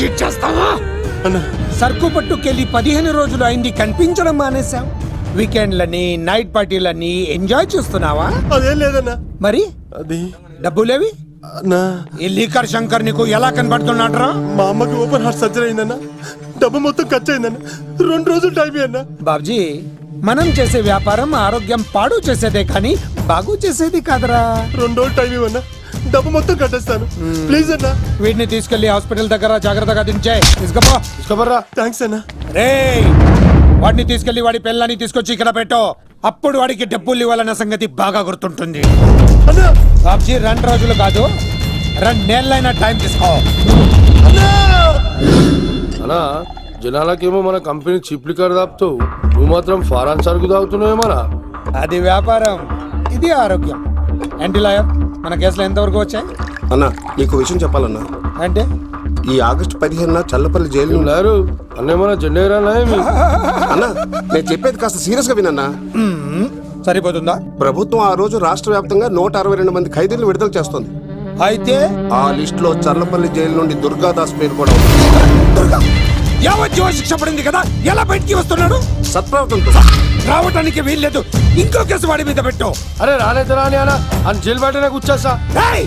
Cheat చేస్తావా? అన్నా. సరుకు పట్టుకెళ్ళి పదిహేను రోజులు అయింది కనిపించడం మానేశాం వీకెండ్లని నైట్ పార్టీలని ఎంజాయ్ చేస్తున్నావా? అదేం లేదన్నా. మరి? అది. డబ్బులేవి? ఈ లీకర్ శంకర్ నీకు ఎలా కనబడుతున్నాడ్రా? మా అమ్మకి ఓపెన్ హార్ట్ సర్జరీ అయిందన్నా. డబ్బు మొత్తం ఖర్చు అయిందన్నా. రెండు రోజులు టైం అన్నా. బాబ్జీ మనం చేసే వ్యాపారం ఆరోగ్యం పాడు చేసేదే కానీ బాగు చేసేది కాదరా. రెండు రోజులు టైం ఇవ్వన్నా. డబ్బు మొత్తం కట్టేస్తాను. ప్లీజ్ అన్నా. వీటిని తీసుకెళ్ళి హాస్పిటల్ దగ్గర జాగ్రత్తగా దించే. తీసుకపో. తీసుకోబర్రా థ్యాంక్స్ అన్నా. రే వాడిని తీసుకెళ్ళి వాడి పిల్లని తీసుకొచ్చి ఇక్కడ పెట్టు. అప్పుడు వాడికి డబ్బులు ఇవ్వాలన్న సంగతి బాగా గుర్తుంటుంది. బాబ్జీ రెండు రోజులు కాదు. రెండు నెలలైనా టైం తీసుకో. అన్నా. అనా జనాలకేమో మన కంపెనీ చిప్ లిక్కర్ తాపుతావు నువ్వు మాత్రం ఫారాన్ సరుకు తాగుతున్నావేమన్నా అది వ్యాపారం. ఇది ఆరోగ్యం. ఏంటి లాయర్? మన కేసులో ఎంతవరకు వచ్చాయి? అన్నా నీకు విషయం చెప్పాలన్నా. అంటే? ఈ ఆగస్టు పదిహేనున చల్లపల్లి జైలు లేరు. అన్నేమన్నా అన్నా నేను చెప్పేది కాస్త సీరియస్గా వినన్నా. సరిపోతుందా? ప్రభుత్వం ఆ రోజు రాష్ట్ర వ్యాప్తంగా నూట అరవై రెండు మంది ఖైదీలను విడుదల చేస్తోంది. అయితే? ఆ లిస్ట్లో చల్లపల్లి జైలు నుండి దుర్గాదాస్ పేరు కూడా ఉంది. దుర్గా? యావజ్జీవ శిక్ష పడింది కదా? ఎలా బయటికి వస్తున్నాడు? సత్ప్రవర్తనతో. రావటానికి వీల్లేదు. ఇంకో కేసు వాడి మీద పెట్టు. అరే రాలేదు రాని అనా అని జైలు బయటనే కూర్చోసా. రేయ్!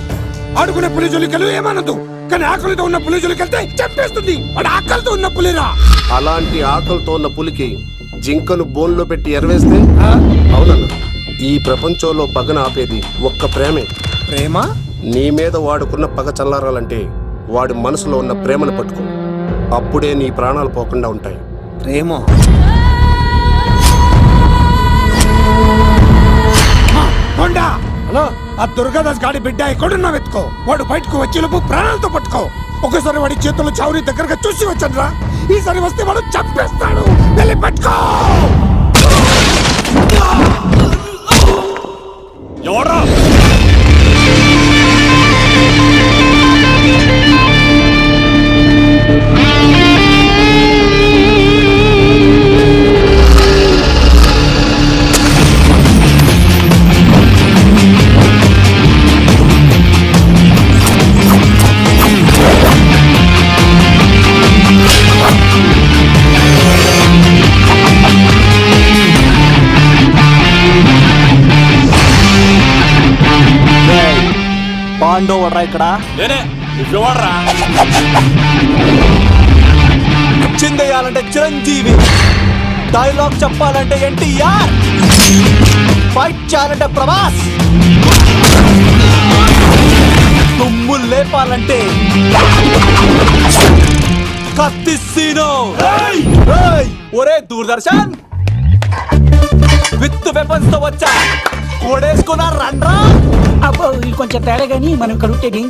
ఆడుకునే పులి జోలికలు ఏమనదు. కానీ ఆకలితో ఉన్న పులి జోలికెళ్తే చంపేస్తుంది వాడు ఆకలితో ఉన్న పులిరా. అలాంటి ఆకలితో ఉన్న పులికి జింకను బోన్లో పెట్టి ఎరవేస్తే? అవునన్నా. ఈ ప్రపంచంలో పగన ఆపేది ఒక్క ప్రేమే. ప్రేమ? నీ మీద వాడుకున్న పగ చల్లారాలంటే వాడి మనసులో ఉన్న ప్రేమను పట్టుకో. అప్పుడే నీ ప్రాణాలు పోకుండా ఉంటాయి. ప్రేమ. అనా ఆ దుర్గాదాస్ గాడి బిడ్డ ఎక్కడున్నా వెతుకో. వాడు బయటకు వచ్చేలోపు ప్రాణాలతో పట్టుకో. ఒకసారి వాడి చేతులు చావుని దగ్గరగా చూసి వచ్చానురా ఈసారి వస్తే వాడు చంపేస్తాడు. వెళ్ళి పట్టుకో! పాండవరా ఇక్కడ? చిందేయాలంటే చిరంజీవి. డైలాగ్ చెప్పాలంటే ఎన్టీఆర్. ఫైట్ చేయాలంటే ప్రభాస్. తుమ్ము లేపాలంటే కత్తిసీను ఒరే దూరదర్శన్! విత్ వెపన్స్తో వచ్చా. ఓడేసుకున్నా రండ్రా అబ్బో ఇది కొంచెం తేడా కానీ మనం కడుగుతే ఏం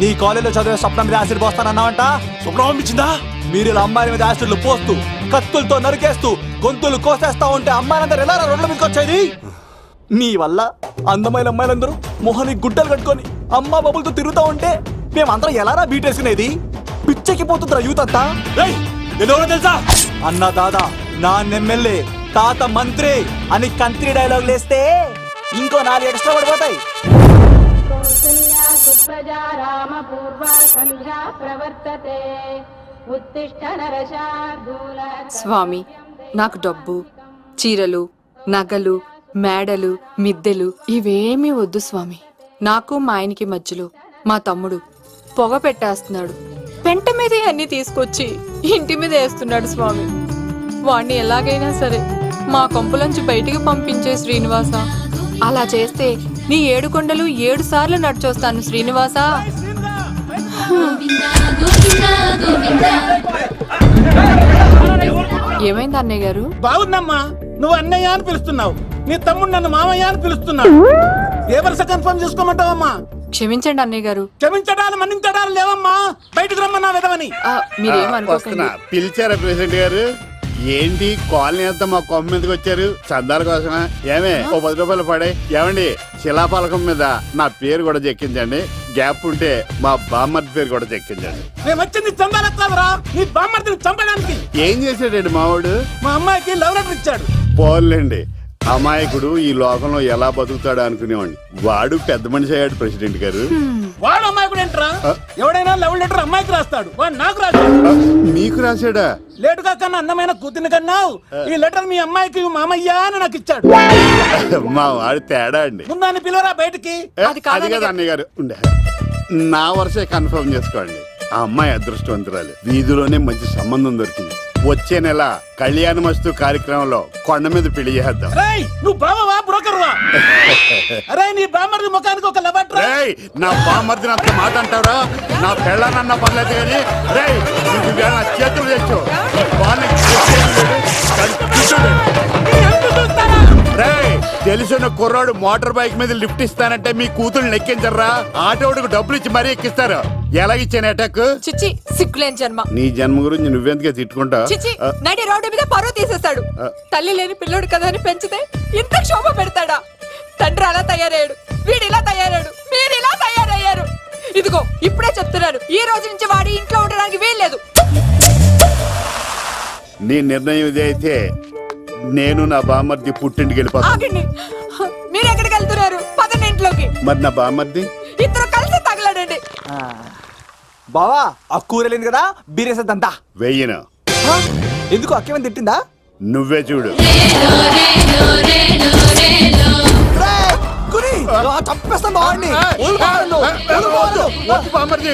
నీ కాలేజీలో చదివే స్వప్నం మీద యాసిడ్ పోస్తానన్నావంట? స్వప్నం పంపించిందా మీరు ఇలా అమ్మాయిల మీద యాసిడ్లు పోస్తూ కత్తులతో నరికేస్తూ గొంతులు కోసేస్తా ఉంటే అమ్మాయిలందరూ ఎలా రోడ్ల మీదకి వచ్చేది? నీ వల్ల అందమైన అమ్మాయిలందరూ మొహానికి గుడ్డలు కట్టుకొని అమ్మా బాబులతో తిరుగుతా ఉంటే మేమందరం ఎలారా బీటేసుకునేది పిచ్చెక్కి పోతుందిరా యూత్ అంతా. తెలుసా? అన్న దాదా నా ఎమ్మెల్యే తాత మంత్రి అని కంత్రి డైలాగ్ లేస్తే ఇంకో నాలుగు ఎక్స్ట్రా పడిపోతాయి. కౌసల్యా సుప్రజా రామ పూర్వా సంధ్యా ప్రవర్తతే. ఉత్తిష్ట నరశార్దూల స్వామి నాకు డబ్బు చీరలు నగలు మేడలు మిద్దెలు ఇవేమీ వద్దు స్వామి. నాకు మా ఆయనకి మధ్యలో మా తమ్ముడు పొగ పెట్టేస్తున్నాడు. పెంట మీదే అన్ని తీసుకొచ్చి ఇంటి మీద వేస్తున్నాడు స్వామి. వాణ్ణి ఎలాగైనా సరే మా కొంపులంచి బయటికి పంపించే శ్రీనివాస. అలా చేస్తే నీ ఏడు కొండలు ఏడు సార్లు నడిచొస్తాను శ్రీనివాస. ఏమైంది అన్నయ్య గారు? బాగుందమ్మా. నువ్వు అన్నయ్య అని పిలుస్తున్నావు. నీ తమ్ముడు నన్ను మామయ్య అని పిలుస్తున్నాడు. ఏ వరుస కన్ఫర్మ్ చేసుకోమంటావమ్మా? క్షమించండి అన్నయ్య గారు. క్షమించడాలు మన్నించడాలు లేవమ్మా. బయటకు రమ్మన్నా విధవని మీరేమనుకోకండి పిలిచారా ప్రెసిడెంట్ గారు? ఏంటి కాలనీ అంతా మా కొమ్మ మీదకి వచ్చారు? చందాల కోసమా? ఏమే ఓ పది రూపాయలు పడే. ఏమండి శిలాపలకం మీద నా పేరు కూడా చెక్కించండి. గ్యాప్ ఉంటే మా బామ్మర్ది పేరు కూడా చెక్కించండి. వచ్చింది నీ బామ్మర్తిని చంపడానికి. ఏం చేశాడండి మావాడు? మా అమ్మాయికి లవ్ లెటర్ ఇచ్చాడు. పోన్లేండి. అమాయకుడు ఈ లోకంలో ఎలా బతుకుతాడు అనుకునేవాడిని. వాడు పెద్ద మనిషి అయ్యాడు ప్రెసిడెంట్ గారు. వాడు అమ్మాయి కూడా ఏంట్రా ఎవడైనా లవ్ లెటర్ అమ్మాయికి రాస్తాడు. వాడు నాకు రాస్తాడు ఆ, మీకు రాశాడా? లేటుగా కన్నా అందమైన కూతుని కన్నావు. ఈ లెటర్ మీ అమ్మాయికి మామయ్య అని నాకు ఇచ్చాడు. మా వాడు తేడా అండి. ముందాన్ని పిలవరా బయటికి? ఏ, అది కాదు అది కదా అన్నయ్య గారు. ఉండే. నా వరుసే కన్ఫర్మ్ చేసుకోండి. ఆ అమ్మాయి అదృష్టవంతురాలు. వీధిలోనే మంచి సంబంధం దొరికింది. వచ్చే నెల కళ్యాణ మస్తు కార్యక్రమంలో కొండ మీద పెళ్ళి చేద్దాం నువ్వు బావవా? బ్రోకర్ వా అరే నీ బామ్మర్ది ముఖానికి ఒక నా బామర్దిని అంత మాట అంటారా నా పెళ్ళనన్న పర్లేదు కానీ రేయ్ నువ్వు ఇవాళ నా చేతులు తెచ్చు. తెలిసిన కుర్రాడు మోటార్ బైక్ మీద లిఫ్ట్ ఇస్తానంటే మీ కూతురు ఎక్కించరా ఆటోడికి డబ్బులు ఇచ్చి మరీ ఎక్కిస్తారు. అటాక్? చిచ్చి సిగ్గులేని జన్మ. నీ జన్మ గురించి నువ్వెందుకే తిట్టుకుంటా? చిచి నడి రోడ్డు మీద పరువు తీసేస్తాడు. తల్లి లేని పిల్లోడు కదా అని పెంచితే ఇంత క్షోభ పెడతాడా? తండ్రి అలా తయారయ్యాడు. వీడు ఇలా తయారయ్యాడు. మీరు ఇలా తయారయ్యారు. ఇదిగో ఇప్పుడే చెప్తున్నాను. ఈ రోజు నుంచి వాడి ఇంట్లో ఉండడానికి వీల్లేదు. నీ నిర్ణయం ఇదే అయితే నేను నా బామర్ది పుట్టింటికి వెళ్ళిపోతాను. ఆగండి. మీరు ఎక్కడికి వెళ్తున్నారు? పదండి ఇంట్లోకి. మరి నా బామర్ది? ఇద్దరు కలిసి తగలడండి. బావా ఆ కూర లేదు కదా? బీరేసేద్దంతా వెయ్యను? ఎందుకు? అక్కేమని తిట్టిందా? నువ్వే చూడు.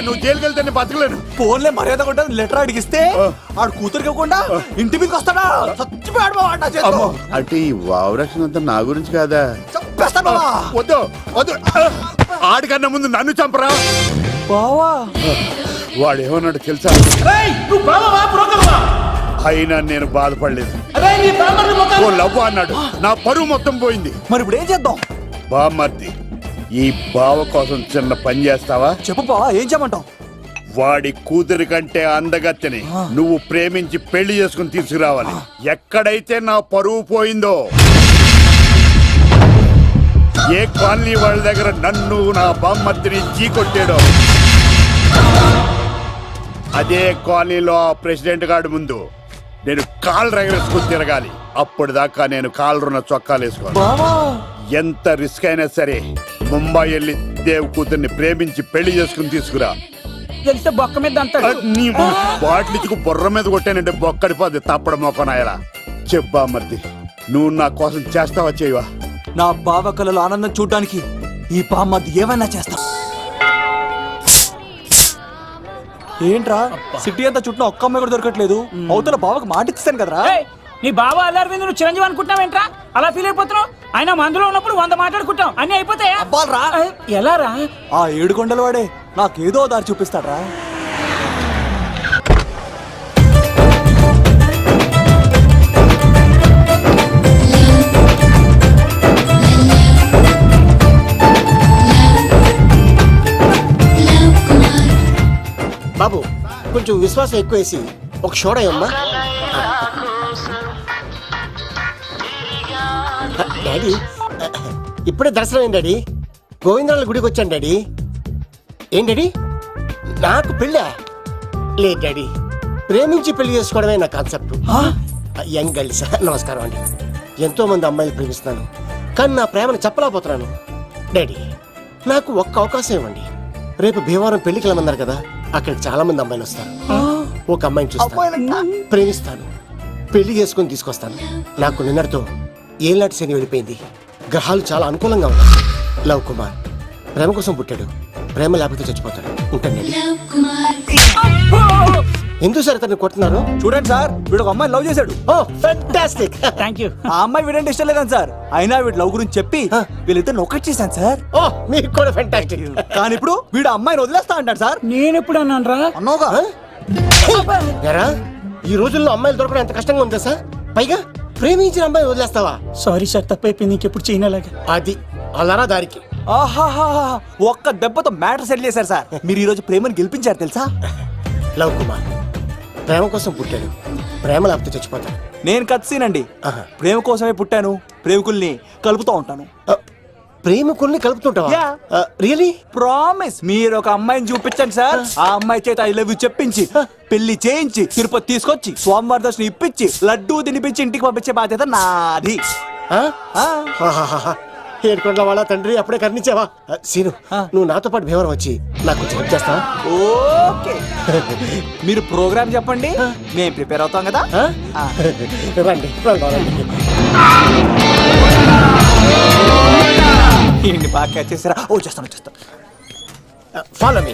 నువ్వు జైలుకి వెళ్తే నేను బతకలేను. ఫోన్లే మర్యాద కూడా లెటర్ అడిగిస్తే ఆడు కూతురికి ఇవ్వకుండా ఇంటి మీదకి వస్తాడా? చచ్చిపోయాడు అంటే ఈ వావరక్షణ అంతా నా గురించి కాదా? చంపేస్తాను వద్దు వద్దు. ఆడికన్నా ముందు నన్ను చంపరా? బావా వాడు ఏమన్నాడు తెలుసా? అయినా నేను బాధపడలేదు. అరే నీ బామ్మర్ది ఓ లవ్వ అన్నాడు. నా పరువు మొత్తం పోయింది. మరి ఇప్పుడు ఏం చేద్దాం? బామ్మర్ది ఈ బావ కోసం చిన్న పని చేస్తావా? చెప్పు బావా ఏం చేయమంటావు? వాడి కూతురి కంటే అందగత్తెని నువ్వు ప్రేమించి పెళ్ళి చేసుకుని తీసుకురావాలి. ఎక్కడైతే నా పరువు పోయిందో ఏ కాలనీ వాళ్ళ దగ్గర నన్ను నా బామ్మర్దిని చీకొట్టాడో అదే కాలనీలో ఆ ప్రెసిడెంట్ గారి ముందు నేను కాలు రగరేసుకుని తిరగాలి. అప్పుడు దాకా నేను కాళ్ళున్న చొక్కాలు వేసుకోవాలి బావా! ఎంత రిస్క్ అయినా సరే ముంబై వెళ్ళి దేవ్ కూతుర్ని ప్రేమించి పెళ్ళి చేసుకుని తీసుకురా. తెలిస్తే బొక్క మీద ఆ, అంటాడు నీ బాటిల్ ఇచ్చుకు బుర్ర మీద కొట్టానంటే బొక్కడిపోద్ది తప్పడం మొక్కనాయలా చెప్పా మర్ది నువ్వు నా కోసం చేస్తావా చేయవా? నా బావ కళలో ఆనందం చూడడానికి ఈ బామ్మది ఏమైనా చేస్తా. ఏంట్రా? సిటీ అంతా చుట్టూ ఒక్క అమ్మాయి కూడా దొరకట్లేదు. అవతల బావకు మాట ఇస్తాను కదరా నీ బావ అల్లరి మీద నువ్వు చిరంజీవి అనుకుంటున్నావేంట్రా అలా ఫీల్ అయిపోతున్నావు? ఆయన మందులో ఉన్నప్పుడు వంద మాట్లాడుకుంటాం అన్ని అయిపోతాయా? అబ్బాల్రా. ఏయ్, ఎలా రా ఆ ఏడు కొండల వాడే నాకేదో దారి చూపిస్తాడ్రా. బాబు కొంచెం విశ్వాసం ఎక్కువేసి ఒక షోడయమ్మా డాడీ. ఇప్పుడే దర్శనం అయింది డాడీ. గోవిందరాల గుడికి వచ్చాను డాడీ. ఏం డాడీ? నాకు పెళ్ళా? లేదు డాడీ. ప్రేమించి పెళ్ళి చేసుకోవడమే నా కాన్సెప్ట్. Young girls. నమస్కారం అండి. ఎంతో మంది అమ్మాయిలు ప్రేమిస్తున్నాను. కానీ నా ప్రేమను చెప్పలేకపోతున్నాను. డాడీ నాకు ఒక్క అవకాశం ఇవ్వండి. రేపు భీమవరం పెళ్ళికి వెళ్ళమన్నారు కదా అక్కడికి చాలా మంది అమ్మాయిలు వస్తారు. ఒక అమ్మాయిని చూస్తాను. ప్రేమిస్తాను. పెళ్ళి చేసుకుని తీసుకొస్తాను. నాకు నిన్నటితో ఏలాంటి శని వెళ్ళిపోయింది? గ్రహాలు చాలా అనుకూలంగా ఉన్నాయి. లవ్ కుమార్ ప్రేమ కోసం పుట్టాడు. ప్రేమ లేకపోతే చచ్చిపోతాడు. ఉంటాను అబ్బో! ఎందుకు సార్ ఇతన్ని కొడుతున్నారు? చూడండి సార్ వీడు ఒక అమ్మాయి లవ్ చేశాడు. ఓ ఫెంటాస్టిక్ థ్యాంక్ యూ ఆ అమ్మాయి వీడంటే ఇష్టం లేదని సార్. అయినా వీడు లవ్ గురించి చెప్పి వీళ్ళిద్దరు ఒకటి చేశాను సార్. ఓ మీకు కూడా ఫెంటాస్టిక్ కానీ ఇప్పుడు వీడు ఆ అమ్మాయిని వదిలేస్తా అంటాడు సార్. నేను ఎప్పుడు అన్నాను రా? ఎరా ఈ రోజుల్లో అమ్మాయిలు దొరకడం ఎంత కష్టంగా ఉందా సార్? పైగా ప్రేమించిన అమ్మాయి వదిలేస్తావా? సారీ సార్ తప్పైపోయింది. ఇంకెప్పుడు చేయనలాగా అది అలారా దారికి. ఆహాహా ఒక్క దెబ్బతో మ్యాటర్ సెటిల్ చేశారు సార్. మీరు ఈ రోజు ప్రేమను గెలిపించారు తెలుసా? లవ్ కుమార్ ప్రేమ కోసం పుట్టాడు ప్రేమ లేకపోతే చచ్చిపోతాడు నేను కత్సీనండి ఆహా. ప్రేమ కోసమే పుట్టాను. ప్రేమికుల్ని కలుపుతూ ఉంటాను. ప్రేమికుల్ని కలుపుతుంటావా. రియలీ ప్రామిస్ మీరు ఒక అమ్మాయిని చూపించండి సార్. ఆ అమ్మాయి చేత ఐ లవ్ యూ చెప్పించి పెళ్ళి చేయించి తిరుపతి తీసుకొచ్చి స్వామివారి దర్శనం ఇప్పించి లడ్డూ తినిపించి ఇంటికి పంపించే బాధ్యత నాది. ఏడుకొండ వాళ్ళ తండ్రి అప్పుడే కర్ణించావా? ఆ, సీను నువ్వు నాతో పాటు భీవరం వచ్చి నాకు కొంచెం హెల్ప్ చేస్తావా? ఓకే. మీరు ప్రోగ్రామ్ చెప్పండి. మేము ప్రిపేర్ అవుతాం కదా. రండి రండి, రండి. ఏంటి బాగా క్యాచ్ చేసారా ఓ చేస్తాను చేస్తాను. ఫాలో మీ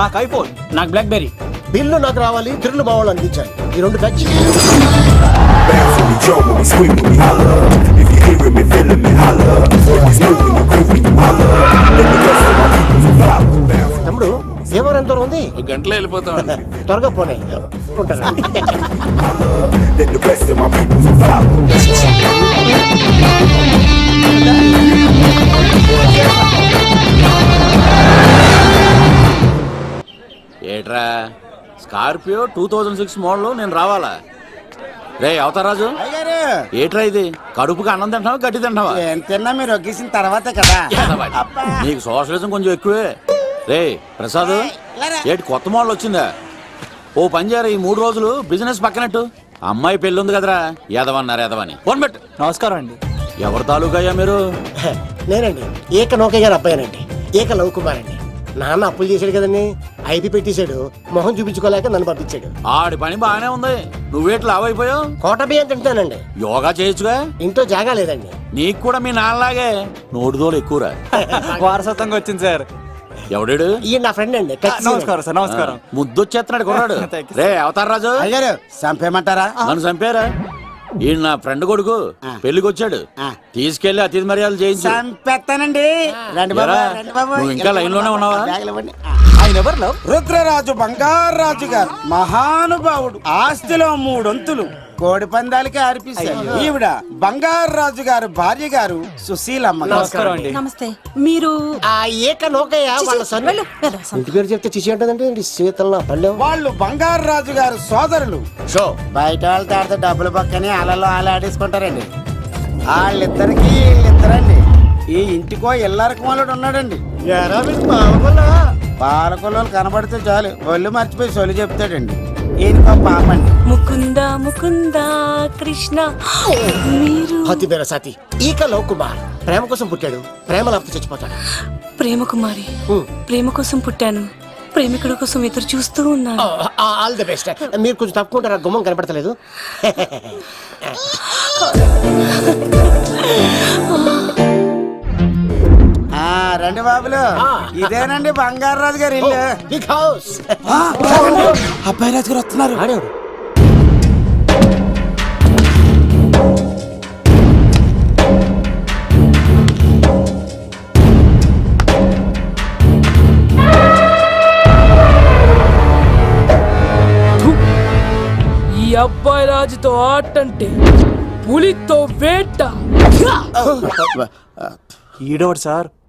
నాకు ఐఫోన్ నాకు బ్లాక్ బెర్రీ బిల్లు నాకు రావాలి తిరులు మా వాళ్ళు అందించాలి. ఈ రెండు ఖర్చు scream, when we ఏట్రా? Scorpio two thousand six model నేను రావాలా? రే అవతారాజు ఏట్రా ఇది? కడుపుకి అన్నం తింటావా గడ్డి తింటావా తిన్నా మీరు ఒగ్గేసిన తర్వాతే కదా? నీకు సోషలిజం కొంచెం ఎక్కువే. రే ప్రసాద్ ఏటి కొత్త మోడల్ వచ్చిందా? ఓ పని చేయరా ఈ మూడు రోజులు బిజినెస్ పక్కనట్టు. అమ్మాయి పెళ్ళి ఉంది కదరా ఎదవన్నారు ఎదవని. ఫోన్ పెట్టు. నమస్కారం అండి. ఎవరి తాలూకా అయ్యా మీరు? నేనండి. ఏక నౌకయ్య గారు అబ్బాయినండి. ఏక లవ్ కుమార్ అండి నాన్న అప్పులు చేశాడు కదండి. ఐపీ పెట్టేశాడు మొహం చూపించుకోలేక నన్ను పంపించాడు. ఆడి పని బాగానే ఉంది. నువ్వేట్లు లావైపోయావు? కోట బియ్యం తింటానండి యోగా చేయొచ్చుగా ఇంట్లో జాగా లేదండి. నీకు కూడా మీ నాన్నలాగే నోటిదోలు ఎక్కువరా? వారసత్వంగా వచ్చింది సార్. ఎవడాడు? ఈయన నా ఫ్రెండ్ అండి నమస్కారం సార్ నమస్కారం. ముద్దొచ్చేస్తున్నాడు కొన్నాడు. రే అవతార్ రాజు. అయ్యారు చంపేయమంటారా? నన్ను చంపారా? ఈయన నా ఫ్రెండ్ కొడుకు పెళ్ళికి వచ్చాడు తీసుకెళ్ళి అతిథి మర్యాదలు చేయించు. చంపేస్తానండి. రండి ఎరా, నువ్వు ఇంకా లైన్లోనే ఉన్నావా? ఆయన ఎవరు రుద్రరాజు బంగారాజు గారు మహానుభావుడు ఆస్తిలో మూడొంతులు. కోడి పందాలకి అర్పిస్తారు. ఈవిడ బంగారాజు గారు భార్య గారు సుశీలమ్మ నమస్కారం అండి. నమస్తే. మీరు ఆ ఏక నౌకయ్య వాళ్ళ సన్ వెళ్ళు, వెళ్ళు, సన్. ఇంటి పేరు చెప్తే చిచి శీతల పల్లె. వాళ్ళు బంగారాజు గారు సోదరులు. షో. బయట వాళ్ళతో ఆడితే డబ్బులు పక్కనే అలలో అలా ఆడేసుకుంటారండి. వాళ్ళిద్దరికి వీళ్ళిద్దరండి. ఈ ఇంటికో ఇల్లరకం వాళ్ళడు ఉన్నాడండి పాలకొల్లు కనబడితే చాలు. ఒళ్ళు మర్చిపోయి సొలి చెప్తాడండి. ఈయనకో పాపండి ముకుంద ముకుంద కృష్ణ. మీరు? హతి పేర సాతి. ఈక లవ్ కుమార్. ప్రేమ కోసం పుట్టాడు. ప్రేమ లేకపోతే చచ్చిపోతాడు. ప్రేమ కుమారి. ప్రేమ కోసం పుట్టాను. ప్రేమికుడు కోసం ఎదురు చూస్తూ ఉన్నాను. ఆల్ ది బెస్ట్ మీరు కొంచెం తప్పుకుంటారా? గుమ్మం కనపడతలేదు. రండి బాబులు. ఇదేనండి బంగారాజు గారి ఇల్లు. Big house. అబ్బాయి రాజు గారు వస్తున్నారు. ఆడేవాడు. ఈ అబ్బాయి రాజుతో ఆటంటే పులితో వేట. ఈడోడు సార్?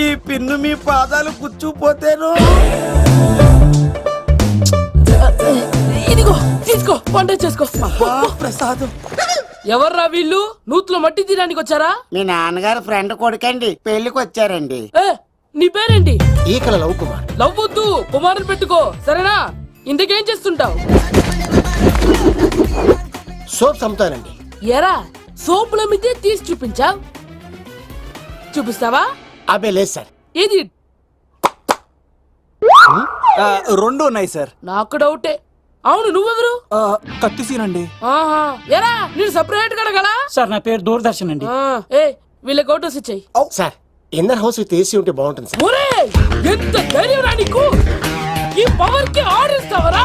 ఈ పిన్ను మీ పాదాలు కూర్చుపోతేను ఇదిగో తీసుకో వంట చేసుకో. ప్రసాదం. ఎవర్రా వీళ్ళు? నూతులో మట్టి తీయడానికి వచ్చారా? మీ నాన్నగారు ఫ్రెండ్ కొడుకండి పెళ్ళికి వచ్చారండి. ఏ నీ పేరేంటి? ఈకల లవ్ కుమార్. లవ్వొద్దు కుమారుని పెట్టుకో సరేనా? ఇంతకేం చేస్తుంటావు? సోప్స్ అమ్ముతానండి ఎరా సోపుల మీద తీసి చూపించావు. చూపిస్తావా? అబ్బే లేదు సార్. ఇది ఆ, రెండు ఉన్నాయి సార్. నాకు డౌటే. అవును నువ్వెవరు? ఆ, కత్తి సీన్ అండి. ఆహా. ఎరా నేను సపరేట్ కడగలా సార్ నా పేరు దూరదర్శన్ అండి. ఏ వీళ్ళకి అవుటోస్ ఇచ్చాయి. Sir inner house with AC ఉంటే బాగుంటుంది సార్. ఒరే ఎంత ధైర్యం రా నీకు? ఈ పవర్కి ఆడిస్తావరా?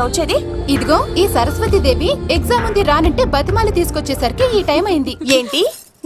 ఇంత వచ్చేది? ఇదిగో ఈ సరస్వతి దేవి ఎగ్జామ్ ఉంది రానంటే బతిమాలి తీసుకొచ్చేసరికి ఈ టైం అయింది. ఏంటి?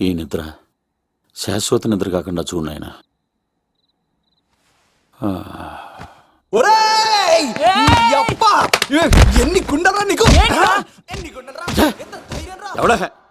ఈ నిద్ర శాశ్వత నిద్ర కాకుండా చూడు నాయనా ఒరేయ్! నీ అబ్బ! ఏ, ఎన్ని గుండెలరా నీకు ఏంట్రా? ఎన్ని గుండెలరా? ఎంత ధైర్యం రా? ఎవడా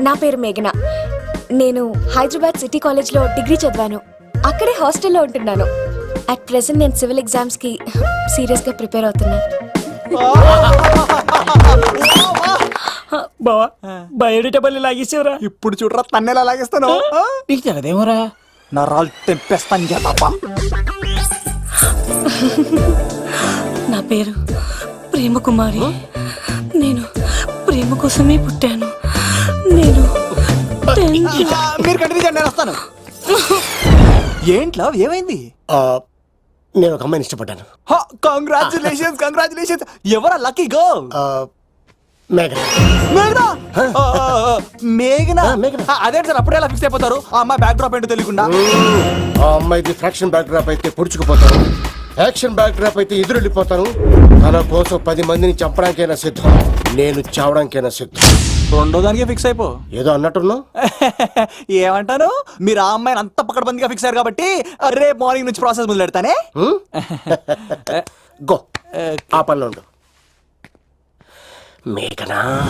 నా పేరు మేఘన. నేను హైదరాబాద్ సిటీ కాలేజ్లో డిగ్రీ చదివాను. అక్కడే హాస్టల్లో ఉంటున్నాను. అట్ ప్రెసెంట్ నేను సివిల్ ఎగ్జామ్స్కి సీరియస్గా ప్రిపేర్ అవుతున్నా. బావా లాగేసేవరా? ఇప్పుడు చూడరా తన్నేలా లాగేస్తాను? నీకు తెలదేమోరా నరాలు తెంపేస్తాను నా పేరు ప్రేమ కుమారి నేను ప్రేమ కోసమే పుట్టాను. నేను మీరు కంటిన్యూ చేయండి నేను వస్తాను. ఏంట్లో? ఏమైంది? ఆ, నేను ఒక అమ్మాయిని ఇష్టపడ్డాను. కంగ్రాచులేషన్స్ కంగ్రాచులేషన్స్ ఎవరా లక్కీ ఆ, మేఘన. మేఘనా? సార్ అప్పుడే ఎలా ఫిక్స్ అయిపోతారు. ఆ అమ్మాయి బ్యాక్ డ్రాప్ ఏంటో తెలియకుండా. ఆ అమ్మాయిది ఫ్రాక్షన్ బ్యాక్ డ్రాప్ అయితే యాక్షన్ బ్యాక్ డ్రాప్ అయితే ఎదురెళ్ళిపోతాను తన కోసం పది మందిని చంపడానికైనా సిద్ధం. నేను చావడానికైనా సిద్ధం. రెండో దానికి ఫిక్స్ అయిపో. ఏదో అన్నట్టున్నావు? ఏమంటాను మీరు ఆ అమ్మాయిని అంత పక్కడబందిగా ఫిక్స్ అయ్యారు కాబట్టి రేపు మార్నింగ్ నుంచి ప్రాసెస్ మొదలు పెడతానే గో. ఆ పనిలో ఉండు. మేఘనా